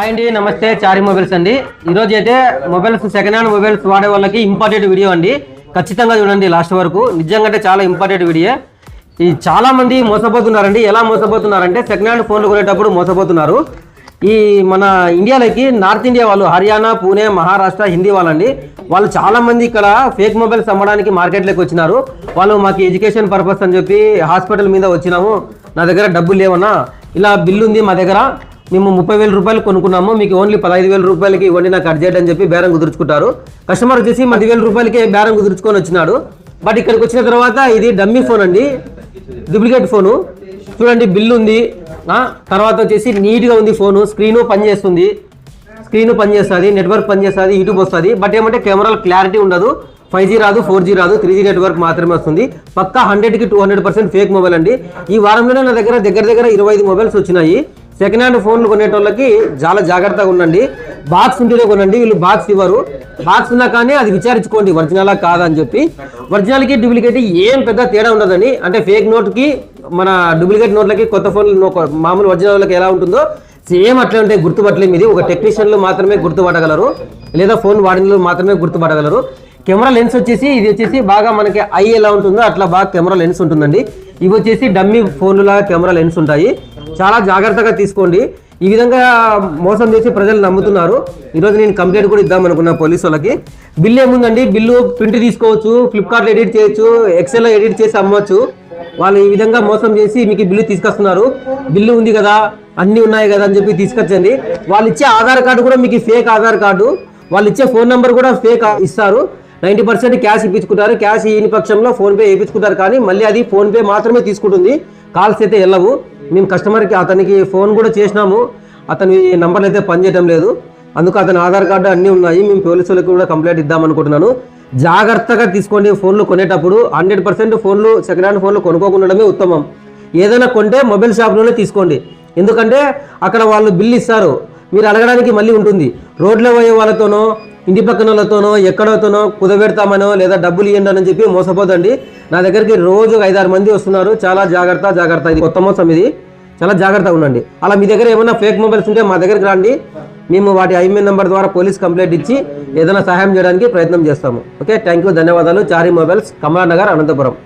Hi అండి నమస్తే చారి mobiles అండి. ఈరోజు అయితే మొబైల్స్ సెకండ్ హ్యాండ్ మొబైల్స్ వాడే వాళ్ళకి ఇంపార్టెంట్ వీడియో అండి. ఖచ్చితంగా చూడండి లాస్ట్ వరకు. నిజంగా అంటే చాలా ఇంపార్టెంట్ వీడియో ఈ చాలా మంది మోసపోతున్నారండి. ఎలా మోసపోతున్నారంటే సెకండ్ హ్యాండ్ ఫోన్లు కొనేటప్పుడు మోసపోతున్నారు. ఈ మన ఇండియాలోకి నార్త్ ఇండియా వాళ్ళు హర్యానా పూణే మహారాష్ట్ర హిందీ వాళ్ళండి వాళ్ళు చాలామంది ఇక్కడ ఫేక్ మొబైల్స్ అమ్మడానికి మార్కెట్లోకి వచ్చినారు. వాళ్ళు మాకు ఎడ్యుకేషన్ పర్పస్ అని చెప్పి హాస్పిటల్ మీద వచ్చినాము. నా దగ్గర డబ్బులు లేవన్నా ఇలా బిల్లు ఉంది మా దగ్గర. మేము ముప్పై వేల రూపాయలు కొనుక్కున్నాము మీకు ఓన్లీ పదహైదు వేల రూపాయలకి ఇవ్వండి నాకు అర్జెంట్ అని చెప్పి బేరం కుదుర్చుకుంటారు. కస్టమర్ వచ్చేసి పది వేల రూపాయలకి బేరం కుదుర్చుకొని వచ్చినాడు. బట్ ఇక్కడికి వచ్చిన తర్వాత ఇది డమ్మీ ఫోన్ అండి. డూప్లికేట్ ఫోను చూడండి బిల్లు ఉంది. తర్వాత వచ్చేసి నీట్గా ఉంది ఫోను స్క్రీను పనిచేస్తుంది స్క్రీన్ పనిచేస్తుంది నెట్వర్క్ పనిచేస్తుంది యూట్యూబ్ వస్తుంది. బట్ ఏమంటే కెమెరాలు క్లారిటీ ఉండదు. ఫైవ్ జీ రాదు ఫోర్ జీ రాదు త్రీ జీ నెట్వర్క్ మాత్రమే వస్తుంది. పక్కా హండ్రెడ్కి two hundred percent fake mobile అండి. ఈ వారంలోనే నా దగ్గర దగ్గర దగ్గర ఇరవై ఐదు మొబైల్స్ వచ్చినాయి. సెకండ్ హ్యాండ్ ఫోన్లు కొనేటోళ్ళకి చాలా జాగ్రత్తగా ఉండండి. బాక్స్ ఉంటేనే కొనండి వీళ్ళు బాక్స్ ఇవ్వరు. బాక్స్ ఉన్నా కానీ అది విచారించుకోండి ఒరిజినలా కాదా అని చెప్పి. ఒరిజినల్కి డూప్లికేట్ ఏం పెద్ద తేడా ఉండదని అంటే ఫేక్ నోట్కి మన డూప్లికేట్ నోట్లకి కొత్త ఫోన్లు మామూలు ఒరిజినల్ వాళ్ళకి ఎలా ఉంటుందో సేమ్ అట్లే ఉంటాయి గుర్తుపట్టలేము ఇది ఒక టెక్నీషియన్లు మాత్రమే గుర్తుపట్టగలరు. లేదా ఫోన్ వాడిన మాత్రమే గుర్తుపట్టగలరు. కెమెరా లెన్స్ వచ్చేసి ఇది వచ్చేసి బాగా మనకి ఐ ఎలా ఉంటుందో అట్లా బాగా కెమెరా లెన్స్ ఉంటుందండి. ఇవి వచ్చేసి డమ్మీ లాగా కెమెరా లెన్స్ ఉంటాయి. చాలా జాగ్రత్తగా తీసుకోండి. ఈ విధంగా మోసం చేసి ప్రజలు నమ్ముతున్నారు. ఈరోజు నేను కంప్లైంట్ కూడా ఇద్దాం అనుకున్నా పోలీసు వాళ్ళకి. బిల్ ఏముందండి? బిల్లు ప్రింట్ తీసుకోవచ్చు ఫ్లిప్కార్ట్లో ఎడిట్ చేయొచ్చు ఎక్సెల్లో ఎడిట్ చేసి అమ్మవచ్చు వాళ్ళు ఈ విధంగా మోసం చేసి మీకు బిల్లు తీసుకొస్తున్నారు. బిల్లు ఉంది కదా అన్నీ ఉన్నాయి కదా అని చెప్పి తీసుకొచ్చండి. వాళ్ళు ఇచ్చే ఆధార్ కార్డు కూడా మీకు ఫేక్ ఆధార్ కార్డు. వాళ్ళు ఇచ్చే ఫోన్ నెంబర్ కూడా ఫేక్ ఇస్తారు. నైంటీ పర్సెంట్ క్యాష్ ఇప్పించుకుంటారు. క్యాష్ ఇని పక్షంలో ఫోన్పే వేయించుకుంటారు కానీ మళ్ళీ అది ఫోన్పే మాత్రమే తీసుకుంటుంది. కాల్స్ అయితే వెళ్ళవు మేము కస్టమర్కి అతనికి ఫోన్ కూడా చేసినాము. అతని నంబర్లు అయితే పనిచేయడం లేదు. అందుకు అతని ఆధార్ కార్డు అన్నీ ఉన్నాయి. మేము పోలీసులకు కూడా కంప్లైంట్ ఇద్దాం అనుకుంటున్నాను. జాగ్రత్తగా తీసుకోండి ఫోన్లు కొనేటప్పుడు. హండ్రెడ్ పర్సెంట్ ఫోన్లు సెకండ్ హ్యాండ్ ఫోన్లు కొనుక్కోకుండడమే ఉత్తమం. ఏదైనా కొంటే మొబైల్ షాప్లోనే తీసుకోండి. ఎందుకంటే అక్కడ వాళ్ళు బిల్ ఇస్తారు. మీరు అడగడానికి మళ్ళీ ఉంటుంది. రోడ్లో పోయే వాళ్ళతోనో ఇంటి పక్కన వాళ్ళతోనో ఎక్కడతోనో కుదబెడతామనో లేదా డబ్బులు ఇవ్వండి అని చెప్పి మోసపోదండి. నా దగ్గరికి రోజు ఐదారు మంది వస్తున్నారు. చాలా జాగ్రత్త జాగ్రత్త. ఇది కొత్త మోసం ఇది. చాలా జాగ్రత్తగా ఉండండి. అలా మీ దగ్గర ఏమైనా ఫేక్ మొబైల్స్ ఉంటే మా దగ్గరికి రండి. మేము వాటి ఐఎంఎన్ నెంబర్ ద్వారా పోలీస్ కంప్లైంట్ ఇచ్చి ఏదైనా సహాయం చేయడానికి ప్రయత్నం చేస్తాము. ఓకే థ్యాంక్ యూ ధన్యవాదాలు. చారీ మొబైల్స్ కమలానగర్ అనంతపురం.